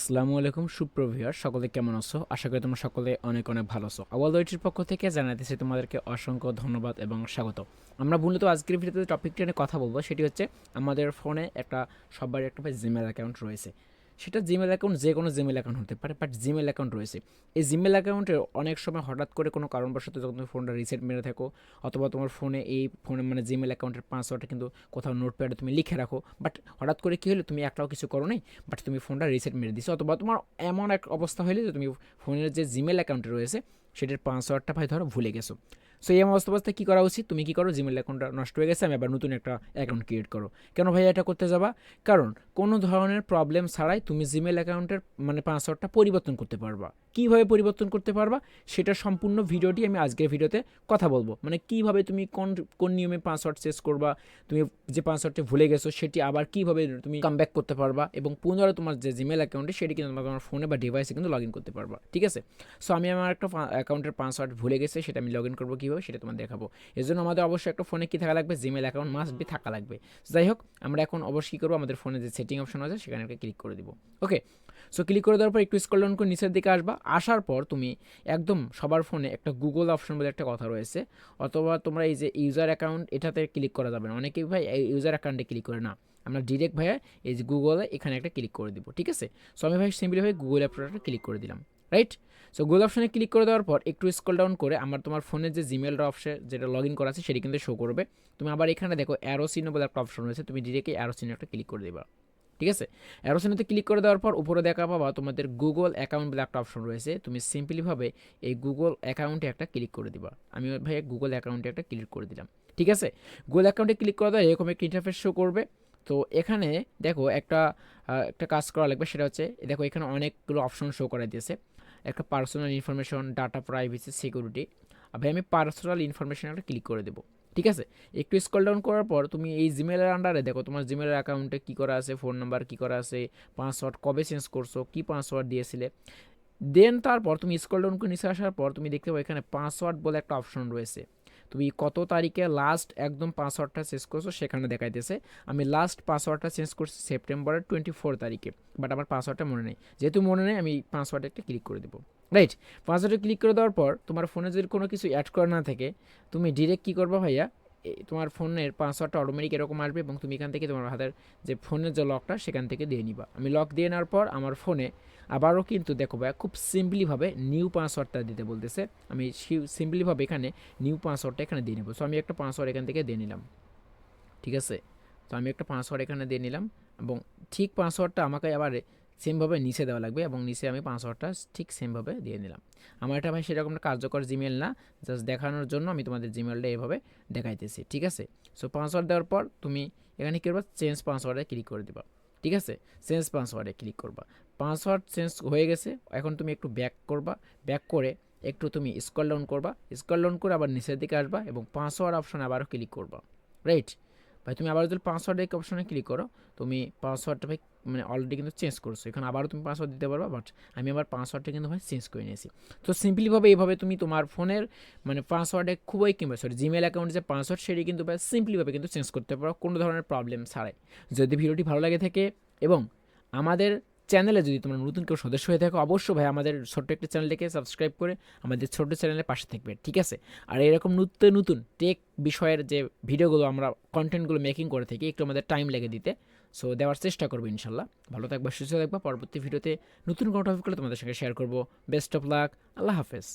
আসসালামু আলাইকুম সুপ্রভিয়ার সকলে কেমন আছো? আশা করি তোমরা সকলে অনেক অনেক ভালো আছো। আওয়াল ওয়েটির পক্ষ থেকে জানাতেছি তোমাদেরকে অসংখ্য ধন্যবাদ এবং স্বাগত। আমরা মূলত আজকের ভিডিওতে টপিকটা নিয়ে কথা বলব। সেটি হচ্ছে আমাদের ফোনে একটা সবার একটা জিমেল অ্যাকাউন্ট রয়েছে। সেটা জিমেল অ্যাকাউন্ট যে কোনো জিমেল অ্যাকাউন্ট হতে পারে বাট জিমেল অ্যাকাউন্ট রয়েছে। এই জিমেল অ্যাকাউন্টে অনেক সময় হঠাৎ করে কোনো কারণবশত যখন তুমি ফোনটা রিসেট মেরে থাকো, অথবা তোমার ফোনে এই ফোনে মানে জিমেল অ্যাকাউন্টের পাসওয়ার্ডটা কিন্তু কোথাও নোটপ্যাডে তুমি লিখে রাখো বাট হঠাৎ করে কী হলো, তুমি একটাও কিছু করো নাই বাট তুমি ফোনটা রিসেট মেরে দিছো, অথবা তোমার এমন এক অবস্থা হলে যে তুমি ফোনের যে জিমেল অ্যাকাউন্টে রয়েছে, সেটার পাসওয়ার্ডটা ভাই ধরো ভুলে গেছো। সো এই অবস্থা অবস্থায় কী করা উচিত? তুমি কী করো? জিমেল অ্যাকাউন্টটা নষ্ট হয়ে গেছে, আমি আবার নতুন একটা অ্যাকাউন্ট ক্রিয়েট করো। কেন ভাই এটা করতে যাবা? কারণ কোনো ধরনের প্রবলেম ছাড়াই তুমি জিমেল অ্যাকাউন্টের মানে পাসওয়ার্ডটা পরিবর্তন করতে পারবা। কীভাবে পরিবর্তন করতে পারবা? সেটা সম্পূর্ণ ভিডিওটি আমি আজকের ভিডিওতে কথা বলব। মানে কীভাবে তুমি কোন কোন নিয়মে পাসওয়ার্ড চেস করবা? তুমি যে পাসওয়ার্ডটি ভুলে গেছো, সেটি আবার কীভাবে তুমি কাম ব্যাক করতে পারবা? এবং পুনরায় তোমার যে জিমেল অ্যাকাউন্টে সেটি কিন্তু তোমার ফোনে বা ডিভাইসে কিন্তু লগ ইন করতে পারবা। ঠিক আছে? সো আমি আমার একটা অ্যাকাউন্টের পাসওয়ার্ড ভুলে গেছে, সেটা আমি লগ ইন করব কীভাবে সেটা তোমার দেখাবো। এর জন্য আমাদের অবশ্যই একটা ফোনে কী থাকা লাগবে? জিমেল অ্যাকাউন্ট মাস্ট বি থাকা লাগবে। যাই হোক, আমরা এখন অবশ্যই কী করব? আমাদের ফোনে যে সেটিং অপশন আছে সেখানে একটা ক্লিক করে দিব। ওকে সো ক্লিক করে দেওয়ার পর একটু স্ক্রল ডাউন করে নিচের দিকে আসবা। আসার পর তুমি একদম সবার ফোনে একটা গুগল অপশন বলে একটা কথা রয়েছে। অথবা তোমরা এই যে ইউজার অ্যাকাউন্ট এটাতে ক্লিক করা যাবে না। অনেকেই ভাই ইউজার অ্যাকাউন্টে ক্লিক করে না। আমরা ডিরেক্ট ভাইয়া এই যে গুগলে এখানে একটা ক্লিক করে দিব, ঠিক আছে? সো আমি ভাই সিম্পলি ভাই গুগল অ্যাপটা ক্লিক করে দিলাম। রাইট সো গুগল অপশনে ক্লিক করে দেওয়ার পর একটু স্ক্রল ডাউন করে আমার তোমার ফোনের যে জিমেলটা অপশন যেটা লগ ইন করা আছে, সেটি কিন্তু শো করবে। তুমি আবার এখানে দেখো অ্যারোসিনো বলে একটা অপশন রয়েছে, তুমি ডিরেক্টলি অ্যারোসিনো একটা ক্লিক করে দেবা। ঠিক আছে? অ্যারোসিনোতে ক্লিক করে দেওয়ার পর উপরে দেখা পাবা তোমাদের গুগল অ্যাকাউন্ট বলে একটা অপশন রয়েছে, তুমি সিম্পলিভাবে এই গুগল অ্যাকাউন্টে একটা ক্লিক করে দিবা। আমি ভাই গুগল অ্যাকাউন্টে একটা ক্লিক করে দিলাম। ঠিক আছে? গুগল অ্যাকাউন্টে ক্লিক করে দেওয়া এরকম একটা ইন্টারফেস শো করবে। তো এখানে দেখো একটা একটা কাজ করা লাগবে, সেটা হচ্ছে, দেখো এখানে অনেকগুলো অপশন শো করে দিয়েছে। একটা personal information data privacy security ভাই, আমি পার্সোনাল ইনফরমেশন একটা ক্লিক করে দেবো। ঠিক আছে? একটু স্কল ডাউন করার পর তুমি এই জিমেলের আন্ডারে দেখো, তোমার জিমেলের অ্যাকাউন্টে কী করা আছে ফোন নাম্বার কী করা আছে পাসওয়ার্ড কবে চেঞ্জ করছ, কী পাসওয়ার্ড দিয়েছিলে। দেন তারপর তুমি স্কল ডাউন করে নিচে আসার পর তুমি দেখতে পাবো এখানে পাসওয়ার্ড বলে একটা অপশন রয়েছে। তুমি কত তারিখে লাস্ট একদম পাসওয়ার্ডটা চেঞ্জ করছ সেখানে দেখাইতেছে। আমি লাস্ট পাসওয়ার্ডটা চেঞ্জ করছি সেপ্টেম্বরের টোয়েন্টি ফোর তারিখে বাট আমার পাসওয়ার্ডটা মনে নেই। যেহেতু মনে নেই, আমি পাসওয়ার্ডে একটা ক্লিক করে দেবো। রাইট পাসওয়ার্ডে ক্লিক করে দেওয়ার পর তোমার ফোনে যদি কোনো কিছু অ্যাড করা না থাকে, তুমি ডিরেক্ট কী করব ভাইয়া? তোমার ফোনের পাসওয়ার্ডটা অটোমেটিক এরকম আসবে এবং তুমি এখান থেকে তোমার হাতের যে ফোনের যে লকটা সেখান থেকে দিয়ে নিবা। আমি লক দিয়ে নেওয়ার পর আমার ফোনে আবারও কিন্তু দেখো ভাইয়া খুব সিম্পলিভাবে নিউ পাসওয়ার্ডটা দিতে বলতেছে। আমি সিম্পলিভাবে এখানে নিউ পাসওয়ার্ডটা এখানে দিয়ে নেব। সো আমি একটা পাসওয়ার্ড এখান থেকে দিয়ে নিলাম। ঠিক আছে? তো আমি একটা পাসওয়ার্ড এখানে দিয়ে নিলাম এবং ঠিক পাসওয়ার্ডটা আমাকে আবার সেমভাবে নিচে দেওয়া লাগবে এবং নিচে আমি পাসওয়ার্ডটা ঠিক সেমভাবে দিয়ে নিলাম। আমার এটা ভাই সেরকম কার্যকর জিমেল না জাস্ট দেখানোর জন্য আমি তোমাদের জিমেলটা এভাবে দেখাইতেছি, ঠিক আছে? সো পাসওয়ার্ড দেওয়ার পর তুমি এখানে কী করবা? চেঞ্জ পাসওয়ার্ডে ক্লিক করে দিবা, ঠিক আছে? চেঞ্জ পাসওয়ার্ডে ক্লিক করবা। পাসওয়ার্ড চেঞ্জ হয়ে গেছে, এখন তুমি একটু ব্যাক করবা ব্যাক করে একটু তুমি স্কল ডাউন করবা স্কল ডাউন করে আবার নিচের দিকে আসবা এবং পাসওয়ার্ড অপশন আবারও ক্লিক করবা রাইট ভাই, তুমি আবার যদি পাসওয়ার্ড এক অপশনে ক্লিক করো। তুমি পাসওয়ার্ডটা ভাই মানে অলরেডি কিন্তু চেঞ্জ করছ। এখন আবারও তুমি পাসওয়ার্ড দিতে পারবা বাট আমি আবার পাসওয়ার্ডটা কিন্তু ভাই চেঞ্জ করে নিয়েছি। তো সিম্পলিভাবে এইভাবে তুমি তোমার ফোনের মানে পাসওয়ার্ডে খুবই কিংবা সরি জিমেল অ্যাকাউন্টে যে পাসওয়ার্ড সেটি কিন্তু ভাই সিম্পলিভাবে কিন্তু চেঞ্জ করতে পারো, কোনো ধরনের প্রবলেম ছাড়াই। যদি ভিডিওটি ভালো লাগে থাকে এবং আমাদের চ্যানেলে যদি তোমরা নতুন কেউ সদস্য হয়ে থাকো, অবশ্যই ভাই আমাদের ছোট্ট একটা চ্যানেলটাকে সাবস্ক্রাইব করে আমাদের ছোট্ট চ্যানেলের পাশে থাকবে, ঠিক আছে? আর এরকম নতুন নতুন টেক বিষয়ের যে ভিডিওগুলো আমরা কন্টেন্টগুলো মেকিং করে থাকি, একটু আমাদের টাইম লেগে দিতে সো দেওয়ার চেষ্টা করব ইনশাল্লাহ। ভালো থাকবা, সুস্থ থাকবা, পরবর্তী ভিডিওতে নতুন কোনো টপিকগুলো তোমাদের সঙ্গে শেয়ার করব। বেস্ট অফ লাক আল্লাহ হাফেজ।